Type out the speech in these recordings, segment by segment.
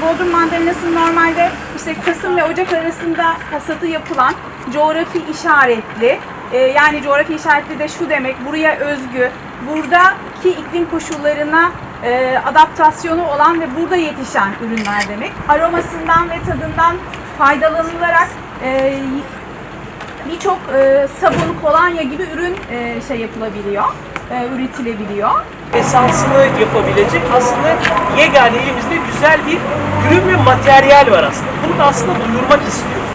Bodrum mandalinası normalde işte Kasım ve Ocak arasında hasatı yapılan coğrafi işaretli. e, yani coğrafi işaretli de şu demek buraya özgü, buradaki iklim koşullarına e, adaptasyonu olan ve burada yetişen ürünler demek. Aromasından ve tadından faydalanılarak e, birçok e, sabun, kolonya gibi ürün e, şey yapılabiliyor, e, üretilebiliyor. Esansını yapabilecek aslında yegane elimizde güzel bir ürün ve materyal var aslında. Bunu da aslında duyurmak istiyorum.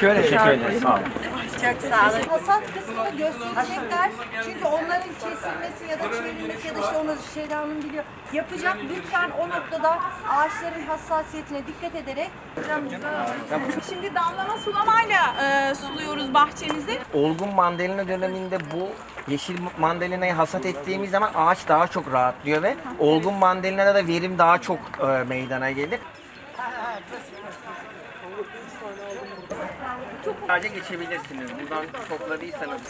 Şöyle teşekkür ederim. Sağ olun. Hasat kısmını gösterecekler. Çünkü onların kesilmesi ya da çevrilmesi ya da işte onu şeyden onu biliyor. Yapacak lütfen o noktada ağaçların hassasiyetine dikkat ederek Şimdi damlama sulamayla e, suluyoruz bahçemizi. Olgun mandalina döneminde bu yeşil mandalinayı hasat ettiğimiz zaman ağaç daha çok rahatlıyor ve olgun mandalinada da verim daha çok e, meydana gelir. Sadece geçebilirsiniz. Buradan topladıysanız.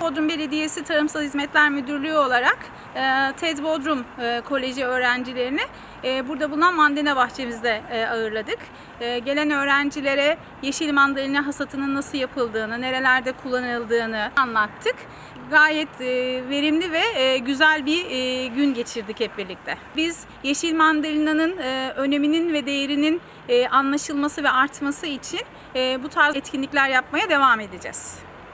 Bodrum Belediyesi Tarımsal Hizmetler Müdürlüğü olarak TED Bodrum e, Koleji öğrencilerini e, burada bulunan mandalina bahçemizde e, ağırladık. Gelen öğrencilere yeşil mandalina hasatının nasıl yapıldığını, nerelerde kullanıldığını anlattık. Gayet verimli ve güzel bir gün geçirdik hep birlikte. Biz yeşil mandalinanın öneminin ve değerinin anlaşılması ve artması için bu tarz etkinlikler yapmaya devam edeceğiz.